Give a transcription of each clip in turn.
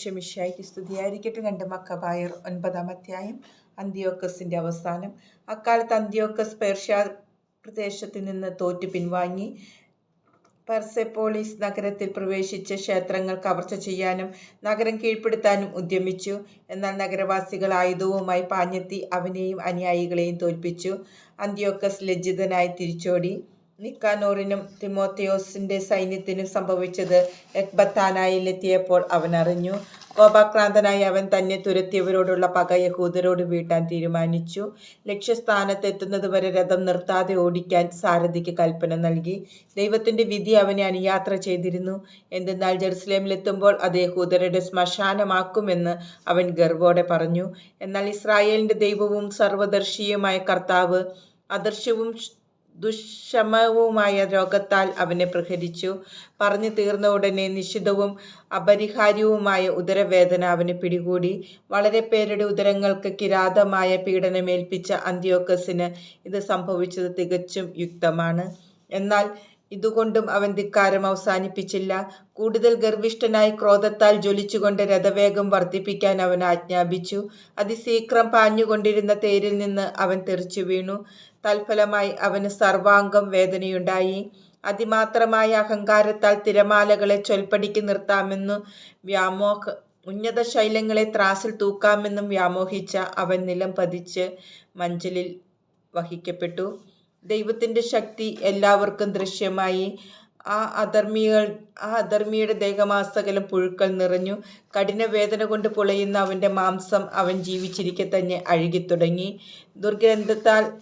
ഈശ്വമിഷായിക്ക് സ്തുതിയായിരിക്കട്ടെ. രണ്ട് മക്കബായർ ഒൻപതാം അധ്യായം അന്ത്യോക്കസിന്റെ അവസാനം. അക്കാലത്ത് അന്ത്യോക്കസ് പേർഷ്യ പ്രദേശത്ത് നിന്ന് തോറ്റു പിൻവാങ്ങി പെർസെപ്പോളിസ് നഗരത്തിൽ പ്രവേശിച്ച ക്ഷേത്രങ്ങൾ കവർച്ച ചെയ്യാനും നഗരം കീഴ്പ്പെടുത്താനും ഉദ്യമിച്ചു. എന്നാൽ നഗരവാസികൾ ആയുധവുമായി പാഞ്ഞെത്തി അവനെയും അനുയായികളെയും തോൽപ്പിച്ചു. അന്ത്യോക്കസ് ലജ്ജിതനായി തിരിച്ചോടി. നിക്കാനോറിനും തിമോത്തിയോസിന്റെ സൈന്യത്തിനും സംഭവിച്ചത് എക്ബത്താനായിലെത്തിയപ്പോൾ അവൻ അറിഞ്ഞു. കോപാക്രാന്തനായി അവൻ തന്നെ തുരത്തിയവരോടുള്ള പക യഹൂദരോട് വീട്ടാൻ തീരുമാനിച്ചു. ലക്ഷ്യസ്ഥാനത്തെത്തുന്നതുവരെ രഥം നിർത്താതെ ഓടിക്കാൻ സാരഥിക്ക് കൽപ്പന നൽകി. ദൈവത്തിന്റെ വിധി അവനെ അനുയാത്ര ചെയ്തിരുന്നു. എന്തെന്നാൽ ജെറുസലേമിലെത്തുമ്പോൾ അത് യഹൂദരുടെ ശ്മശാനമാക്കുമെന്ന് അവൻ ഗർവോടെ പറഞ്ഞു. എന്നാൽ ഇസ്രായേലിന്റെ ദൈവവും സർവദർശിയുമായ കർത്താവ് അദർശവും ദുഷ്ഷമവുമായ രോഗത്താൽ അവനെ പ്രഹരിച്ചു. പറഞ്ഞു തീർന്ന ഉടനെ നിശിതവും അപരിഹാര്യവുമായ ഉദരവേദന അവന് പിടികൂടി. വളരെ പേരുടെ ഉദരങ്ങൾക്ക് കിരാതമായ പീഡനമേൽപ്പിച്ച അന്ത്യോക്കസിന് ഇത് സംഭവിച്ചത് തികച്ചും യുക്തമാണ്. എന്നാൽ ഇതുകൊണ്ടും അവൻ ധിക്കാരം അവസാനിപ്പിച്ചില്ല. കൂടുതൽ ഗർവിഷ്ഠനായി ക്രോധത്താൽ ജ്വലിച്ചുകൊണ്ട് രഥവേഗം വർദ്ധിപ്പിക്കാൻ അവൻ ആജ്ഞാപിച്ചു. അതിശീഘ്രം പാഞ്ഞുകൊണ്ടിരുന്ന തേരിൽ നിന്ന് അവൻ തെറിച്ചു വീണു. തൽഫലമായി അവന് സർവാംഗം വേദനയുണ്ടായി. അതിമാത്രമായ അഹങ്കാരത്താൽ തിരമാലകളെ ചൊൽപ്പടിക്ക് നിർത്താമെന്നു വ്യാമോഹ ഉന്നത ശൈലങ്ങളെ ത്രാസിൽ തൂക്കാമെന്നും വ്യാമോഹിച്ച അവൻ നിലം പതിച്ച് മഞ്ചലിൽ വഹിക്കപ്പെട്ടു. ദൈവത്തിന്റെ ശക്തി എല്ലാവർക്കും ദൃശ്യമായി. ആ അധർമ്മികൾ ആ അധർമ്മിയുടെ ദേഹമാസകലം പുഴുക്കൾ നിറഞ്ഞു. കഠിന വേദന കൊണ്ട് പൊളയുന്ന അവന്റെ മാംസം അവൻ ജീവിച്ചിരിക്കെ തന്നെ അഴുകിത്തുടങ്ങി. ദുർഗന്ധത്താൽ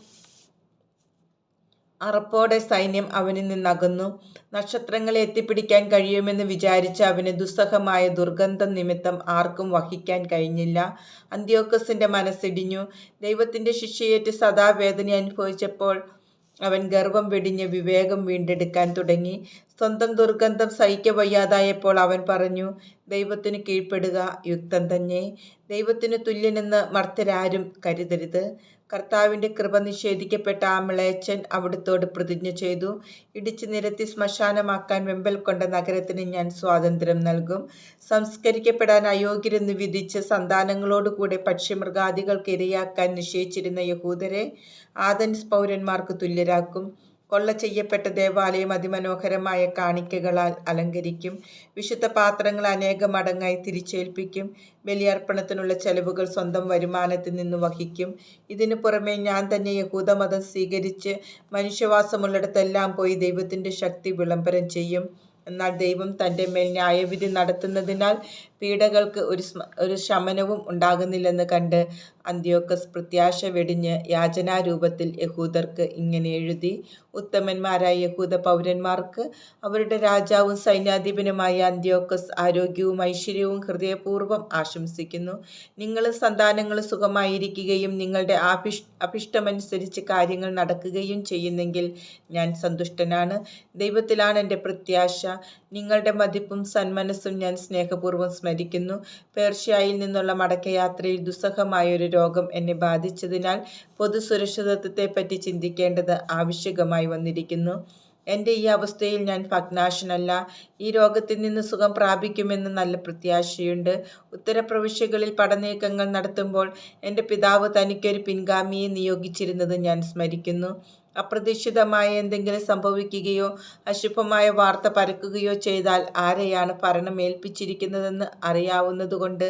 അറപ്പോടെ സൈന്യം അവനിൽ നിന്നകന്നു. നക്ഷത്രങ്ങളെ എത്തിപ്പിടിക്കാൻ കഴിയുമെന്ന് വിചാരിച്ച അവന് ദുസ്സഹമായ ദുർഗന്ധം നിമിത്തം ആർക്കും വഹിക്കാൻ കഴിഞ്ഞില്ല. അന്ത്യോക്കസിന്റെ മനസ്സിടിഞ്ഞു. ദൈവത്തിന്റെ ശിക്ഷയേറ്റ് സദാ വേദന അനുഭവിച്ചപ്പോൾ അവൻ ഗർവം വെടിഞ്ഞ് വിവേകം വീണ്ടെടുക്കാൻ തുടങ്ങി. സ്വന്തം ദുർഗന്ധം സഹിക്കവയ്യാതായപ്പോൾ അവൻ പറഞ്ഞു ദൈവത്തിന് കീഴ്പ്പെടുക യുക്തം തന്നെ. ദൈവത്തിന് തുല്യനെന്ന് മർത്തരാരും കരുതരുത്. കർത്താവിന്റെ കൃപ നിഷേധിക്കപ്പെട്ട ആ മിളയച്ചൻ അവിടുത്തോട് പ്രതിജ്ഞ ചെയ്തു. ഇടിച്ചു നിരത്തി ശ്മശാനമാക്കാൻ വെമ്പൽ കൊണ്ട നഗരത്തിന് ഞാൻ സ്വാതന്ത്ര്യം നൽകും. സംസ്കരിക്കപ്പെടാൻ അയോഗ്യരെന്ന് വിധിച്ച് സന്താനങ്ങളോടുകൂടെ പക്ഷിമൃഗാദികൾക്ക് ഇരയാക്കാൻ നിശ്ചയിച്ചിരുന്ന യഹൂദരെ ആദൻസ് പൗരന്മാർക്ക് തുല്യരാക്കും. കൊള്ള ചെയ്യപ്പെട്ട ദേവാലയം അതിമനോഹരമായ കാണിക്കകളാൽ അലങ്കരിക്കും. വിശുദ്ധ പാത്രങ്ങൾ അനേക മടങ്ങായി തിരിച്ചേൽപ്പിക്കും. ബലിയർപ്പണത്തിനുള്ള ചെലവുകൾ സ്വന്തം വരുമാനത്തിൽ നിന്ന് വഹിക്കും. ഇതിനു പുറമെ ഞാൻ തന്നെ യഹൂദമതം സ്വീകരിച്ച് മനുഷ്യവാസമുള്ളിടത്തെല്ലാം പോയി ദൈവത്തിന്റെ ശക്തി വിളംബരം ചെയ്യും. എന്നാൽ ദൈവം തന്റെ മേൽ ന്യായവിധി നടത്തുന്നതിനാൽ പീഡകൾക്ക് ഒരു ഒരു ശമനവും ഉണ്ടാകുന്നില്ലെന്ന് കണ്ട് അന്ത്യോക്കസ് പ്രത്യാശ വെടിഞ്ഞ് യാചനാരൂപത്തിൽ യഹൂദർക്ക് ഇങ്ങനെ എഴുതി. ഉത്തമന്മാരായ യഹൂദ പൗരന്മാർക്ക് അവരുടെ രാജാവും സൈന്യാധിപനുമായ അന്ത്യോക്കസ് ആരോഗ്യവും ഐശ്വര്യവും ഹൃദയപൂർവം ആശംസിക്കുന്നു. നിങ്ങൾ സന്താനങ്ങൾ സുഖമായിരിക്കുകയും നിങ്ങളുടെ ആഭിഷ് അഭിഷ്ടമനുസരിച്ച് കാര്യങ്ങൾ നടക്കുകയും ചെയ്യുന്നെങ്കിൽ ഞാൻ സന്തുഷ്ടനാണ്. ദൈവത്തിലാണ് എന്റെ പ്രത്യാശ. നിങ്ങളുടെ മതിപ്പും സന്മനസ്സും ഞാൻ സ്നേഹപൂർവം സ്മരിക്കുന്നു. പേർഷ്യയിൽ നിന്നുള്ള മടക്കയാത്രയിൽ ദുസ്സഹമായൊരു രോഗം എന്നെ ബാധിച്ചതിനാൽ പൊതുസുരക്ഷിതത്വത്തെപ്പറ്റി ചിന്തിക്കേണ്ടത് ആവശ്യകമായി വന്നിരിക്കുന്നു. എന്റെ ഈ അവസ്ഥയിൽ ഞാൻ ഭഗ്നാശനല്ല. ഈ രോഗത്തിൽ നിന്ന് സുഖം പ്രാപിക്കുമെന്ന് നല്ല പ്രത്യാശയുണ്ട്. ഉത്തരപ്രവിശ്യകളിൽ പടനീക്കങ്ങൾ നടത്തുമ്പോൾ എന്റെ പിതാവ് തനിക്കൊരു പിൻഗാമിയെ നിയോഗിച്ചിരുന്നത് ഞാൻ സ്മരിക്കുന്നു. അപ്രതീക്ഷിതമായ എന്തെങ്കിലും സംഭവിക്കുകയോ അശുഭമായ വാർത്ത പരക്കുകയോ ചെയ്താൽ ആരെയാണ് ഭരണം ഏൽപ്പിച്ചിരിക്കുന്നതെന്ന് അറിയാവുന്നതുകൊണ്ട്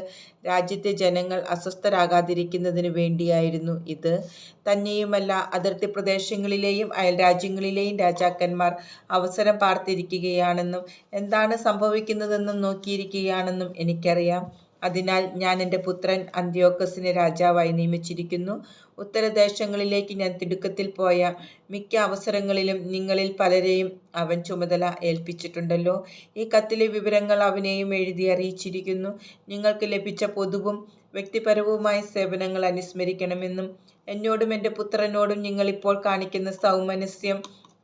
രാജ്യത്തെ ജനങ്ങൾ അസ്വസ്ഥരാകാതിരിക്കുന്നതിന് വേണ്ടിയായിരുന്നു ഇത്. തന്നെയുമല്ല അതിർത്തി പ്രദേശങ്ങളിലെയും അയൽരാജ്യങ്ങളിലെയും രാജാക്കന്മാർ അവസരം പാർത്തിരിക്കുകയാണെന്നും എന്താണ് സംഭവിക്കുന്നതെന്നും നോക്കിയിരിക്കുകയാണെന്നും എനിക്കറിയാം. അതിനാൽ ഞാൻ എന്റെ പുത്രൻ അന്ത്യോക്കസിനെ രാജാവായി നിയമിച്ചിരിക്കുന്നു. ഉത്തരദേശങ്ങളിലേക്ക് ഞാൻ തിടുക്കത്തിൽ പോയ മിക്ക അവസരങ്ങളിലും നിങ്ങളിൽ പലരെയും അവൻ ചുമതല ഏൽപ്പിച്ചിട്ടുണ്ടല്ലോ. ഈ കത്തിലെ വിവരങ്ങൾ അവനെയും എഴുതി അറിയിച്ചിരിക്കുന്നു. നിങ്ങൾക്ക് ലഭിച്ച പൊതുവും വ്യക്തിപരവുമായ സേവനങ്ങൾ അനുസ്മരിക്കണമെന്നും എന്നോടും എന്റെ പുത്രനോടും നിങ്ങളിപ്പോൾ കാണിക്കുന്ന സൗമനസ്യം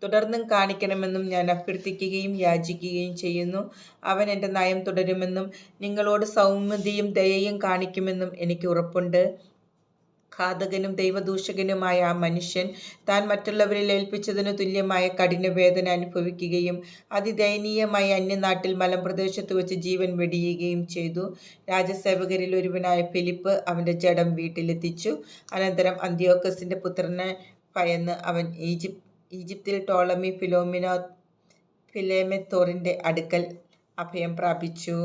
തുടർന്നും കാണിക്കണമെന്നും ഞാൻ അഭ്യർത്ഥിക്കുകയും യാചിക്കുകയും ചെയ്യുന്നു അവൻ എന്റെ നയം തുടരുമെന്നും നിങ്ങളോട് സൗമ്യതയും ദയയും കാണിക്കുമെന്നും എനിക്ക് ഉറപ്പുണ്ട് ഘാതകനും ദൈവദൂഷകനുമായ ആ മനുഷ്യൻ താൻ മറ്റുള്ളവരിൽ ഏൽപ്പിച്ചതിനു തുല്യമായ കഠിനവേദന അനുഭവിക്കുകയും അതിദയനീയമായി അന്യനാട്ടിൽ മലമ്പ്രദേശത്ത് വെച്ച് ജീവൻ വെടിയുകയും ചെയ്തു. രാജസേവകരിൽ ഒരുവനായ ഫിലിപ്പ് അവന്റെ ജഡം വീട്ടിലെത്തിച്ചു. അനന്തരം അന്ത്യോക്കസിന്റെ പുത്രനെ ഭയന്ന് അവൻ ഈജിപ്തിൽ ടോളമി ഫിലേമെത്തോറിന്റെ അടുക്കൽ അഭയം പ്രാപിച്ചു.